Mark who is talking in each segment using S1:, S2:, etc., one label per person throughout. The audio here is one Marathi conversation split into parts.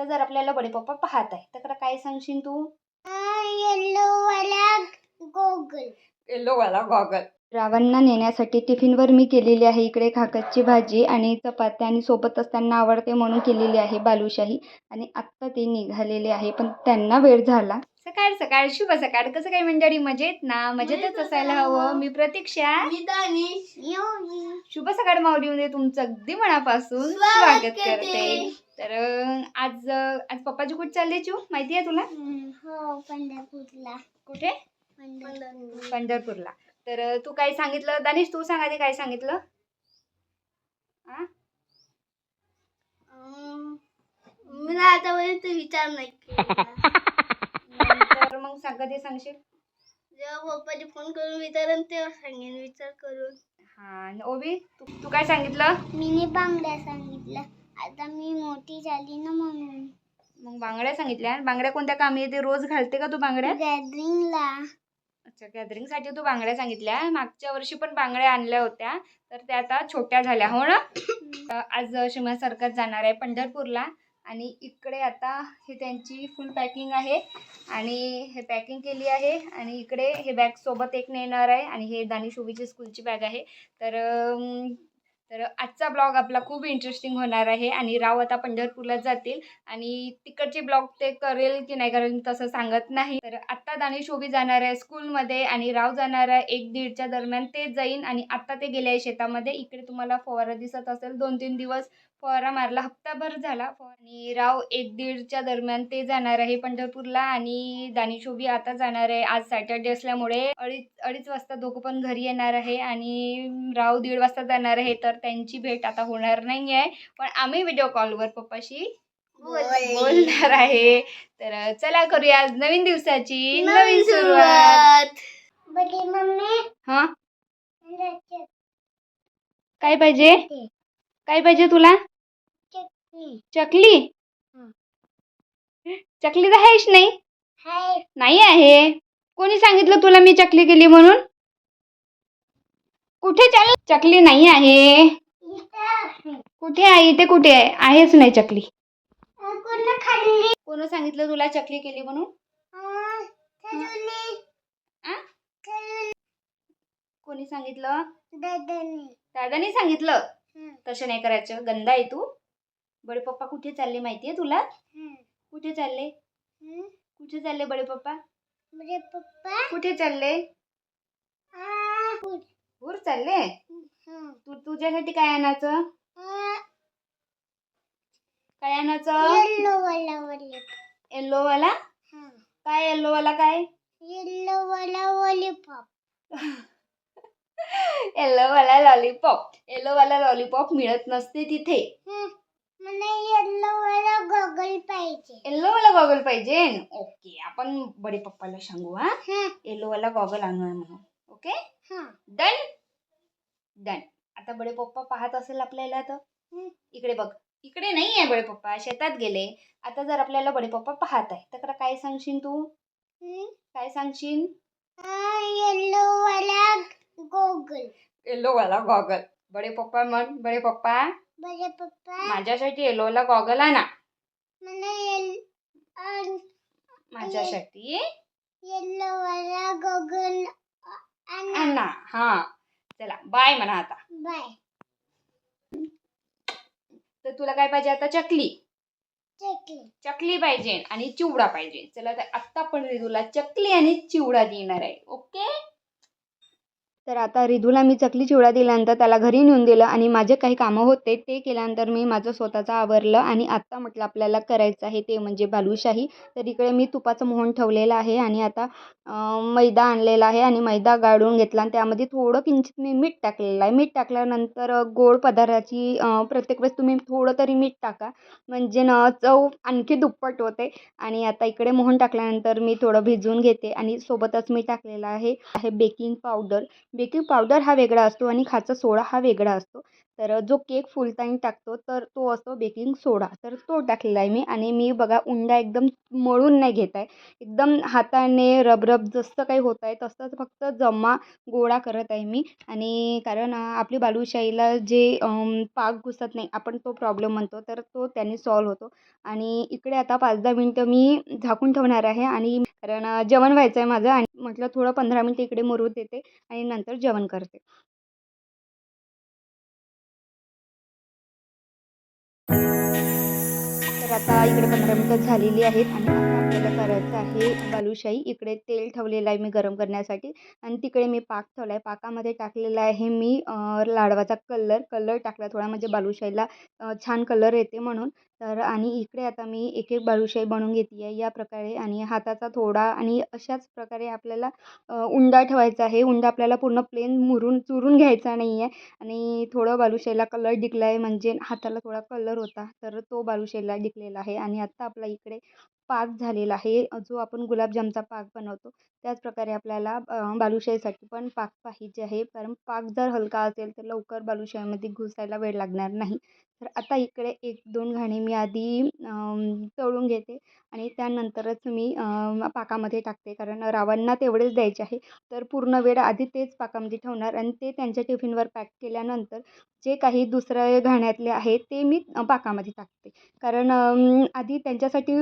S1: आता जर आपल्याला बडे पप्पा पाहत आहे तर काय सांगशील तू?
S2: येल्लो वाला गोगल
S1: येल्लोवाला गॉगल
S3: रावांना नेण्यासाठी टिफिनवर मी केलेली आहे इकडे खाकरची भाजी आणि चपात्या आणि सोबतच त्यांना आवडते म्हणून केलेली आहे बालुशाही. आणि आत्ता ते निघालेले आहे पण त्यांना वेळ झाला.
S1: सकाळ सकाळ शुभ सकाळ. कसं काय मंडळी? मजेत ना? मजेतच असायला हवं. मी प्रतीक्षा. शुभ सकाळ माऊलीमध्ये तुमचं अगदी मनापासून
S2: स्वागत
S1: करते. तर आज आज पप्पाची कुठे चालले चू? माहिती आहे तुला?
S2: हो पंढरपूरला.
S1: कुठे?
S2: पंढरपूर.
S1: पंढरपूरला. तर तू काय सांगितलं? दानिश तू सांग आधी काय सांगितलं?
S2: मी आतापर्यंत विचार नाही.
S1: तर मग सांग कधी सांगशील?
S2: जेव्हा पप्पाने फोन करून विचारेन तेव्हा सांगेन विचार करून.
S1: हा आणि ओबी तू तू काय सांगितलं?
S2: मीने बांगड्या सांगितलं आता मी मोठी झाली ना म्हणून.
S1: मग बांगड्या सांगितल्या? बांगड्या कोणत्या कामी येते? रोज घालते का तू बांगड्या?
S2: गॅदरिंगला.
S1: अच्छा गॅदरिंगसाठी तू बांगड्या सांगितल्या. मागच्या वर्षी पण बांगड्या आणल्या होत्या. तर त्या आता छोट्या झाल्या हो ना? अ, आज शिमा सरकार जाणार आहे पंढरपूरला. आणि इकडे आता हे त्यांची फुल पॅकिंग आहे. आणि हे पॅकिंग केली आहे. आणि इकडे हे बॅग सोबत एक नेणार आहे. आणि हे दानिश उभीची स्कूलची बॅग आहे. तर तर आजचा ब्लॉग आपला खूप इंटरेस्टिंग होणार आहे. आणि राव आता पंढरपूरला जातील. आणि तिकडचे ब्लॉग ते करेल की नाही करेल तसं सांगत नाही. तर आत्ता दानिश उभी जाणार आहे स्कूलमध्ये आणि राव जाणार आहे एक दीडच्या दरम्यान ते जाईन. आणि आत्ता ते गेले आहे शेतामध्ये. इकडे तुम्हाला फवारा दिसत असेल दोन तीन दिवस. फवारा मारला. हप्ताभर झाला. आणि राव एक दीडच्या दरम्यान ते जाणार आहे पंढरपूरला आणि दानिशोबी आता जाणार आहे आज सॅटर्डे असल्यामुळे अडीच अडीच वाजता दोघं पण घरी येणार आहे आणि राव दीड वाजता जाणार आहे तर त्यांची भेट आता होणार नाही आहे पण आम्ही व्हिडिओ कॉलवर पप्पाशी बोलणार आहे. तर चला करूया आज नवीन दिवसाची नवीन सुरुवात. हा? काय पाहिजे? काय पाहिजे तुला? चकली. चकली? तर आहेच नाही.
S2: हाय.
S1: नाही आहे. कोणी सांगितलं तुला मी चकली केली म्हणून? कुठे चाल? चकली नाही आहे. कुठे आहे? इथे कुठे आहे? आहेच नाही चकली.
S2: कोण खाल्ली?
S1: कोण सांगितलं तुला चकली केली म्हणून? कोणी सांगितलं?
S2: दादानी.
S1: दादानी सांगितलं? तसं नाही करायचं. गंदा आहे तू. बडे पप्पा कुठे चालले माहितीये तुला? कुठे चालले? कुठे चालले बडे पप्पा?
S2: माझे पप्पा.
S1: कुठे चालले? वर चालले? तू तुझ्यासाठी काय आणायचं? काय आणायचं?
S2: येल्लो वाला
S1: काय येल्लो वाला काय?
S2: येल्लो वाला लॉलीपॉप
S1: येल्लो वाला लॉलीपॉप येल्लो वाला लॉलीपॉप मिळत नसते तिथे.
S2: मला येल्लो वाला गॉगल पाहिजे.
S1: येल्लो वाला गॉगल पाहिजे. ओके आपण बडे पप्पाला सांगू हा? येल्लो वाला गॉगल आणूया म्हणून. ओके
S2: हा.
S1: डन डन आता बडे पप्पा पाहत असेल आपल्याला तर. इकडे बघ. इकडे नाही आहे बडे पप्पा शेतात गेले. आता जर आपल्याला बडे पप्पा पाहत आहे तर काय सांगशील तू? काय सांगशील?
S2: येल्लो वाला गॉगल
S1: येल्लो वाला गॉगल बडे पप्पा म्हण बडे पप्पा.
S2: बरे पप्पा
S1: माझ्यासाठी येल्लो गॉगल आणा.
S2: मला येल
S1: माझ्यासाठी
S2: येल्लो वाला गॉगल आणा.
S1: आणा. हा. चला बाय म्हणा आता.
S2: बाय
S1: तर तुला काय पाहिजे आता? चकली.
S2: चकली.
S1: चकली पाहिजे आणि चिवडा पाहिजे. चला तर आत्ता पण तुला चकली आणि चिवडा देणार आहे. ओके?
S3: तर आता रिधूला मी चकली चिवडा दिल्यानंतर त्याला घरी नेऊन दिलं आणि माझे काही कामं होते ते केल्यानंतर मी माझं स्वतःचं आवरलं आणि आत्ता म्हटलं आपल्याला करायचं आहे ते म्हणजे बालुशाही. तर इकडे मी तुपाचं मोहन ठेवलेलं आहे आणि आता मैदा आणलेला आहे आणि मैदा गाळून घेतला आणि त्यामध्ये थोडं किंचित मी मीठ टाकलेलं आहे. मीठ टाकल्यानंतर गोड पदार्थाची प्रत्येक वेळेस तुम्ही थोडं तरी मीठ टाका. म्हणजे न चव आणखी दुप्पट होते आणि आता इकडे मोहन टाकल्यानंतर मी थोडं भिजवून घेते आणि सोबतच मी टाकलेलं आहे आहे बेकिंग पावडर.
S1: बेकिंग पावडर हा वेगळा असतो आणि खाचा सोडा हा वेगळा असतो. तर जो केक फुलतानी टाकतो तर तो असतो बेकिंग सोडा. तर तो टाकलेला आहे मी आणि मी बघा उंडा एकदम मळून नाही घेत आहे. एकदम हाताने रबरब जसं काही होत आहे तसंच फक्त जमा गोळा करत आहे मी. आणि कारण आपली बालुशाहीला जे पाक घुसत नाही आपण तो प्रॉब्लेम म्हणतो तर तो त्याने सॉल्व होतो. आणि इकडे आता पाच दहा मिनटं मी झाकून ठेवणार आहे आणि कारण जेवण व्हायचं आहे माझं आणि म्हटलं थोडं पंधरा मिनटं इकडे मुरू देते आणि नंतर जेवण करते. तर आता इकडे पंधरा मिनटं झालेली आहेत आणि आता आपल्याला करायचं आहे बालुशाही. इकडे तेल ठेवलेलं आहे मी गरम करण्यासाठी आणि तिकडे मी पाक ठेवला आहे पाकामध्ये टाकलेला आहे मी लाडवाचा कलर. कलर टाकला थोडा म्हणजे बालुशाहीला छान कलर येते म्हणून. तर आणि इकडे आता मी एक एक बालुशाही बनवून घेते आहे या प्रकारे आणि हाताचा थोडा आणि अशाच प्रकारे आपल्याला उंडा ठेवायचा आहे. उंडा आपल्याला पूर्ण प्लेन मुरून चुरून घ्यायचा नाही आहे आणि थोडं बालुशाहीला कलर डिकला आहे म्हणजे हाताला थोडा कलर होता तर तो बालुशाहीला डिकलेला आहे. आणि आत्ता आपला इकडे पाक झालेला आहे. जो आपण गुलाबजामचा पाक बनवतो त्याच प्रकारे आपल्याला बालुशाहीसाठी पण पाक पाहिजे आहे. कारण पाक जर हलका असेल तर लवकर बालुशाहीमध्ये घुसायला वेळ लागणार नाही. तर आता इकडे एक दोन घाणे मी आधी तळून घेते आणि त्यानंतरच मी पाकामध्ये टाकते. कारण रावांना तेवढेच द्यायचे आहे. तर पूर्ण वेळ आधी तेच पाकामध्ये ठेवणार आणि ते त्यांच्या टिफिनवर पॅक केल्यानंतर जे काही दुसऱ्या घाण्यातले आहे ते मी पाकामध्ये टाकते. कारण आधी त्यांच्यासाठी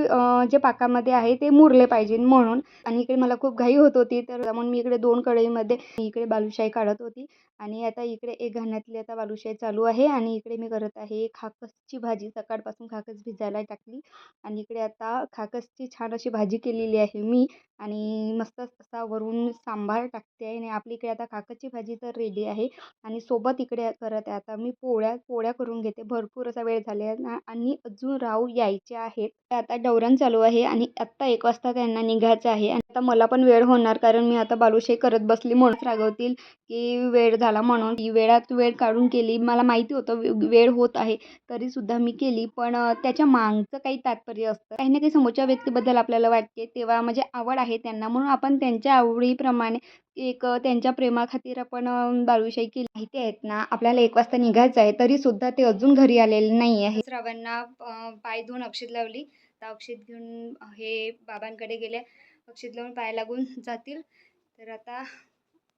S1: जे पाकामध्ये आहे ते मुरले पाहिजे म्हणून. आणि इकडे मला खूप घाई होत होती. तर म्हणून मी इकडे दोन कढईमध्ये इकडे बालुशाही काढत होती. आणि आता इकडे एक घाण्यातली आता बालुशाही चालू आहे आणि इकडे मी करत आहे खाकसची भाजी. सकाळपासून खाकस भिजायला टाकली आणि इकडे आता खाकसची छान अशी भाजी केलेली आहे मी आणि मस्त असा वरून सांबार टाकते आहे आणि आपली इकडे आता खाकसची भाजी तर रेडी आहे आणि सोबत इकडे करत आहे आता मी पोळ्या पोळ्या करून घेते. भरपूर असा वेळ झाले आणि अजून राव यायचे आहेत. आता डवरण चालू आहे आणि आत्ता एक वाजता त्यांना निघायचं आहे आणि आता मला पण वेळ होणार कारण मी आता बालुशाही करत बसली म्हणून रागवतील की वेळ झाला म्हणून ती वेळात वेळ काढून केली. मला माहिती होतं वेळ होत आहे तरीसुद्धा मी केली. पण त्याच्या मागचं काही तात्पर्य असतं. काही ना काही समोरच्या व्यक्तीबद्दल आपल्याला वाटते तेव्हा म्हणजे आवड आहे त्यांना. म्हणून आपण त्यांच्या आवडीप्रमाणे एक त्यांच्या प्रेमाखातीर आपण बालुशाही केली. माहिती आहेत ना आपल्याला एक वाजता निघायचं आहे तरीसुद्धा ते अजून घरी आलेले नाही आहे.
S4: श्रावांना पाय धुवून अक्षित लावली. तर अक्षित घेऊन हे बाबांकडे गेले अक्षित लावून पाय लागून जातील. तर आता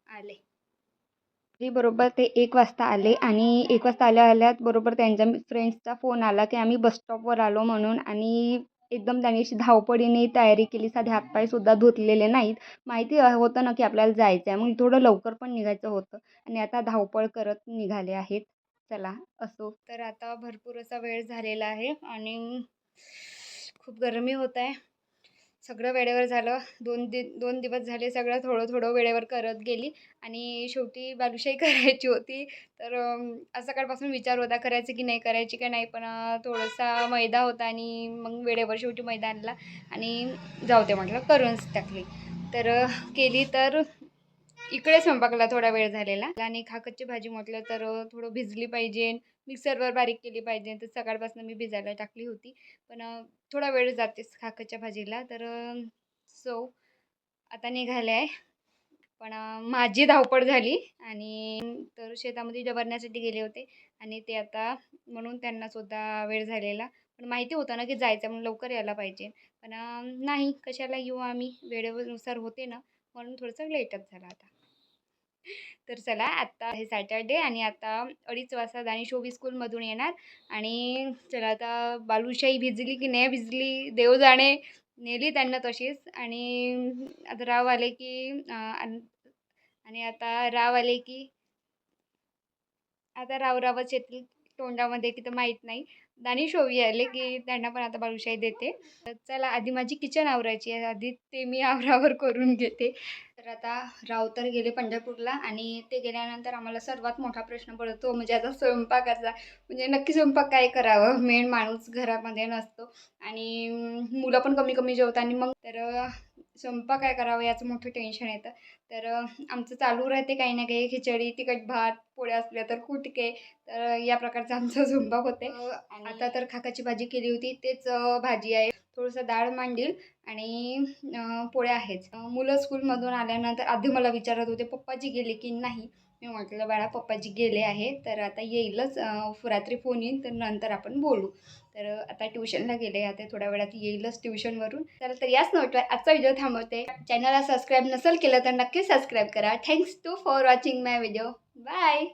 S4: आले.
S1: रात्री बरोबर ते एक वाजता आले आणि एक वाजता आल्या आल्यात बरोबर त्यांच्या फ्रेंड्सचा फोन आला की आम्ही बस स्टॉपवर आलो म्हणून आणि एकदम त्यांनी अशी धावपळीने तयारी केली. साधे हातपायसुद्धा धुतलेले नाहीत. माहिती होतं ना की आपल्याला जायचं आहे मग थोडं लवकर पण निघायचं होतं. आणि आता धावपळ करत निघाले आहेत. चला असो.
S4: तर आता भरपूर असा वेळ झालेला आहे आणि खूप गरमी होत आहे. सगळं वेळेवर झालं. दोन दि दोन दिवस झाले सगळं थोडं थोडं वेळेवर करत गेली. आणि शेवटी बालुशाही करायची होती. तर आज सकाळपासून विचार होता करायचं की नाही करायची का नाही. पण थोडासा मैदा होता आणि मग वेळेवर शेवटी मैदा आणला. आणि जाऊ दे म्हटलं करूनच टाकली. तर केली तर इकडे स्वयंपाकला थोडा वेळ झालेला. आणि खाकतची भाजी म्हटलं तर थोडं भिजली पाहिजे. मिक्सरवर बारीक केली पाहिजे. तर सकाळपासून मी भिजायला टाकली होती. पण थोडा वेळ जातेच खाकतच्या भाजीला. तर सो आता निघाले आहे. पण माझी धावपळ झाली. आणि तर शेतामध्ये डवरण्यासाठी गेले होते. आणि ते आता म्हणून त्यांनासुद्धा वेळ झालेला. पण माहिती होतं ना की जायचं म्हणून लवकर यायला पाहिजे. पण नाही. कशाला येऊ आम्ही? वेळेनुसार होते ना. म्हणून थोडंसं लेटच झालं आता. तर चला आत्ता हे सॅटर्डे आणि आता अडीच वाजता दानी शोभी स्कूलमधून येणार. आणि चला आता बालुशाही भिजली की नाही भिजली देव जाणे नेली त्यांना तशीच. आणि आता राव आले की आणि आता राव आले की आता राव रावच येतील तोंडामध्ये की तर माहीत नाही. दानी शोवी आले की त्यांना पण आता बालुशाही देते. तर चला आधी माझी किचन आवरायची आहे. आधी ते मी आवरावर करून घेते. तर आता राव तर गेले पंढरपूरला आणि ते गेल्यानंतर आम्हाला सर्वात मोठा प्रश्न पडतो म्हणजे आता स्वयंपाकाचा. म्हणजे नक्की स्वयंपाक काय करावं? मेन माणूस घरामध्ये नसतो आणि मुलं पण कमी कमी जेवतात आणि मग तर स्वयंपाक काय करावं याचं मोठं टेन्शन येतं. तर आमचं चालू राहते काही ना काही खिचडी तिखट भात पोळ्या असल्या तर कुटके. तर या प्रकारचा आमचा स्वयंपाक होते. आता तर खाकाची भाजी केली होती तेच भाजी आहे.
S1: थोडंसं डाळ मांडील आणि पोळ्या आहेच. मुलं स्कूलमधून आल्यानंतर आधी मला विचारत होते पप्पाजी गेले की नाही? मी म्हटलं बाळा पप्पाजी गेले आहे तर आता येईलच रात्री फोन येईल तर नंतर आपण बोलू. तर आता ट्युशनला गेले आता थोड्या वेळात येईलच ट्युशनवरून. तर तर याच नोटवर आजचा व्हिडिओ थांबवते. चॅनलला सबस्क्राईब नसेल केलं तर नक्की सबस्क्राईब करा. Thanks to for watching my video. Bye!